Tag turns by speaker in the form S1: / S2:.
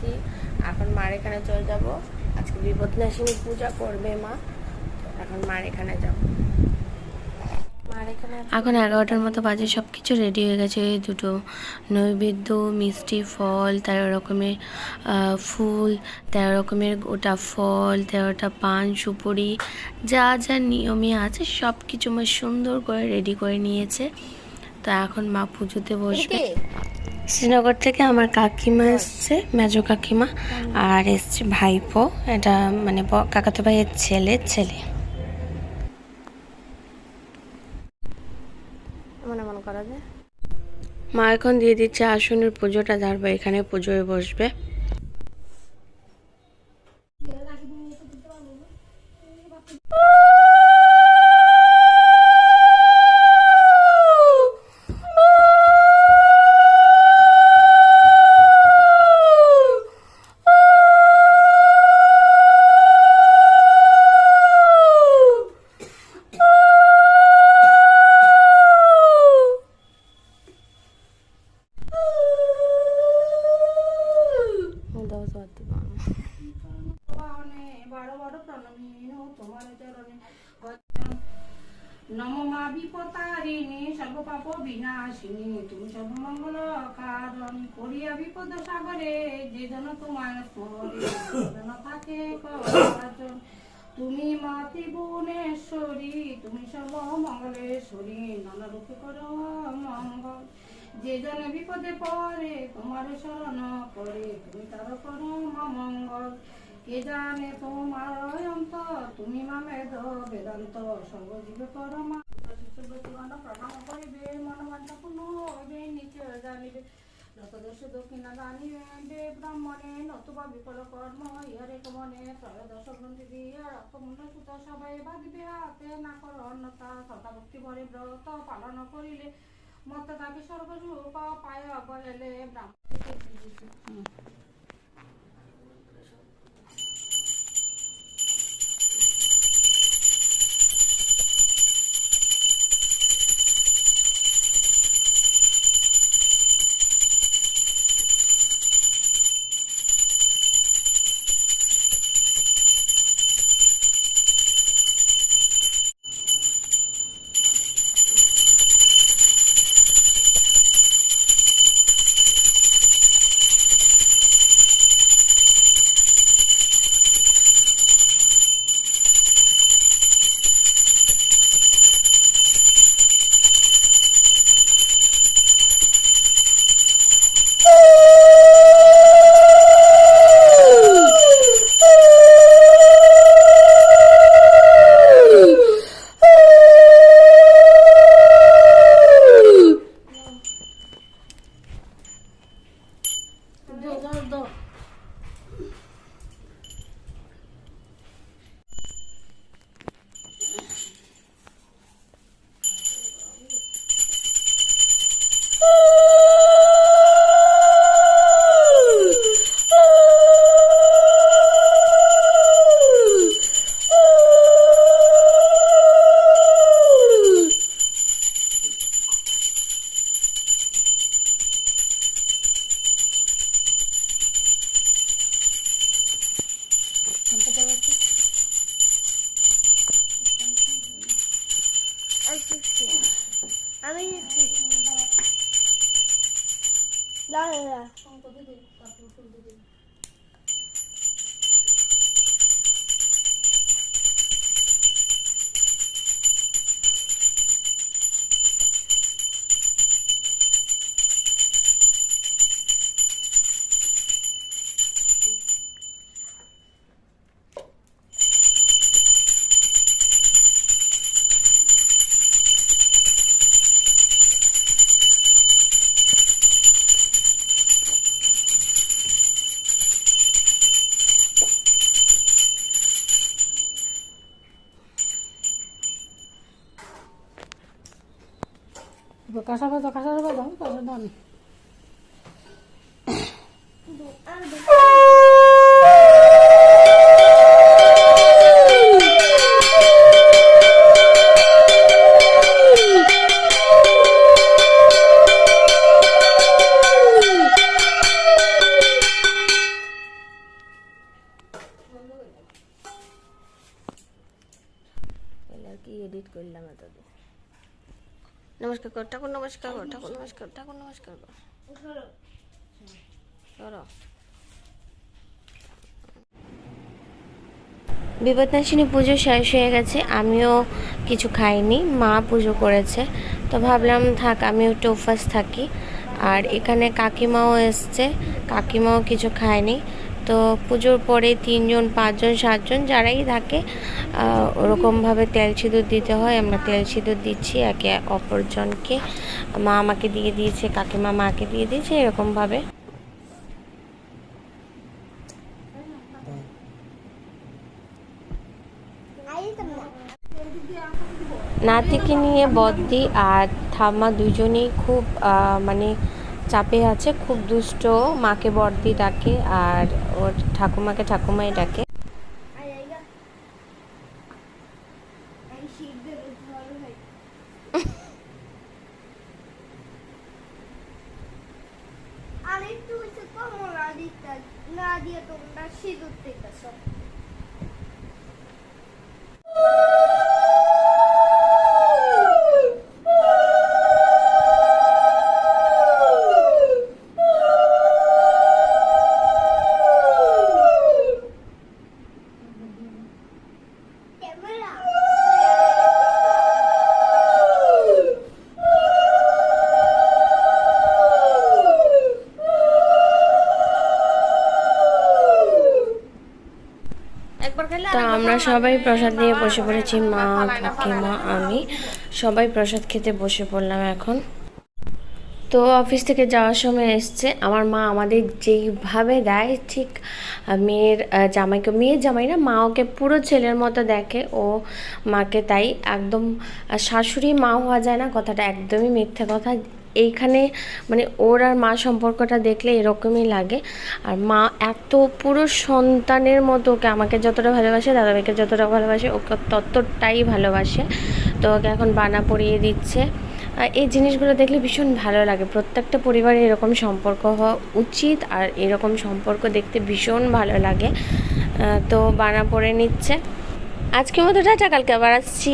S1: এসেছি এখন মার এখানে চলে যাব। আজকে বিপদনাশিনী পূজা করবে মা। এখন মার এখানে যাব। এখন এগারোটার মতো বাজে সব কিছু রেডি হয়ে গেছে। দুটো নৈবেদ্য মিষ্টি ফল তেরো রকমের ফুল তেরো রকমের গোটা ফল তেরোটা পান সুপুরি যা যা নিয়মে আছে সব কিছু মা সুন্দর করে রেডি করে নিয়েছে। তো এখন মা পুজোতে বসবে। শ্রীনগর থেকে আমার কাকিমা এসছে মেজো কাকিমা আর এসছে ভাইপো। এটা মানে কাকাতো ভাইয়ের ছেলে ছেলে। মনে মনে করা যায়। মা এখন দিয়ে দিচ্ছে আসনের পুজোটা ধরবে এখানে পুজোয় বসবে।
S2: ভগবানে নম মা বিপতারিণী বিনাশিনী, তুমি সর্বমঙ্গল কারণ। করিয়া বিপদ সাগরে, যে তোমার থাকে তুমি মা ত্রিভুবনেশ্বরী, তুমি নানা রূপে করো মঙ্গল। যে জন বিপদে পড়ে, তোমার শরণ করে তুমি তার করো মঙ্গল। কে জানে তোমার অন্ত তুমি মা মেদ বেদান্ত সর্বজীবে কর মা প্রতিমান প্রণাম করিবে মনমান্তা পুনঃ হইবে, নিচে জানিবে যতদর্শ দক্ষিণ জানিবে ব্রাহ্মণে নতুবা বিফল কর্ম, ইহারে কমনে ত্রয়োদশ গ্রন্থি দিয়া রক্তমুণ্ড সুত সবাই বাঁধিবে হাতে না কর অন্যতা সদা ভক্তি ভরে ব্রত পালন করিলে মত তাকে সর্বসুখ পায় বলে ব্রাহ্মণ।
S1: Welcome to the
S2: 이거 가사바다 가사바다 한 가사 나니.
S1: কি এডিট করলাম এতদিন নমস্কার কর, ঠাকুর নমস্কার কর, ঠাকুর নমস্কার ঠাকুর নমস্কার কর। করো বিপদনাশিনী পুজো শেষ হয়ে গেছে, আমিও কিছু খাইনি, মা পুজো করেছে। তো ভাবলাম থাক আমি একটু উপবাস থাকি। আর এখানে কাকিমাও এসছে, কাকিমাও কিছু খায়নি। তো পুজোর পরে তিনজন, পাঁচজন, সাতজন যারাই থাকে ওরকমভাবে তেল সিঁদুর দিতে হয়। আমরা তেল সিঁদুর দিচ্ছি একে অপরজনকে। মা আমাকে দিয়ে দিয়েছে, কাকিমা মাকে দিয়ে দিয়েছে, এরকমভাবে। নাতিকে নিয়ে বদ্দি আর ঠাম্মা দুজনেই খুব মানে চাপে আছে, খুব দুষ্ট। মাকে বর্দি ডাকে আর ওর ঠাকুমাকে ঠাকুমাই ডাকে।
S3: আর একটু হচ্ছে কমলা না দিয়ে তোমরা সিঁদুর দিতেছ।
S1: আমরা সবাই প্রসাদ নিয়ে বসে পড়েছি, মা, কাকিমা, আমি। সবাই প্রসাদ খেতে বসে পড়লাম এখন। তো অফিস থেকে যাওয়ার সময় এসছে। আমার মা আমাদের যেইভাবে দেয়, ঠিক মেয়ের জামাইকে মেয়ের জামাই না, মা ওকে পুরো ছেলের মতো দেখে। ও মাকে তাই একদম শাশুড়ি মা হওয়া যায় না, কথাটা একদমই মিথ্যে কথা। এইখানে মানে ওর আর মা সম্পর্কটা দেখলে এরকমই লাগে। আর মা এত পুরো সন্তানের মতো ওকে আমাকে যতটা ভালোবাসে, দাদাভাইকে যতটা ভালোবাসে, ওকে ততটাই ভালোবাসে। তো ওকে এখন বানা পরিয়ে দিচ্ছে। এই জিনিসগুলো দেখলে ভীষণ ভালো লাগে। প্রত্যেকটা পরিবারে এরকম সম্পর্ক হওয়া উচিত আর এরকম সম্পর্ক দেখতে ভীষণ ভালো লাগে। তো বানা পড়ে নিচ্ছে। আজকের মতো টাটা, কালকে আবার আসছি।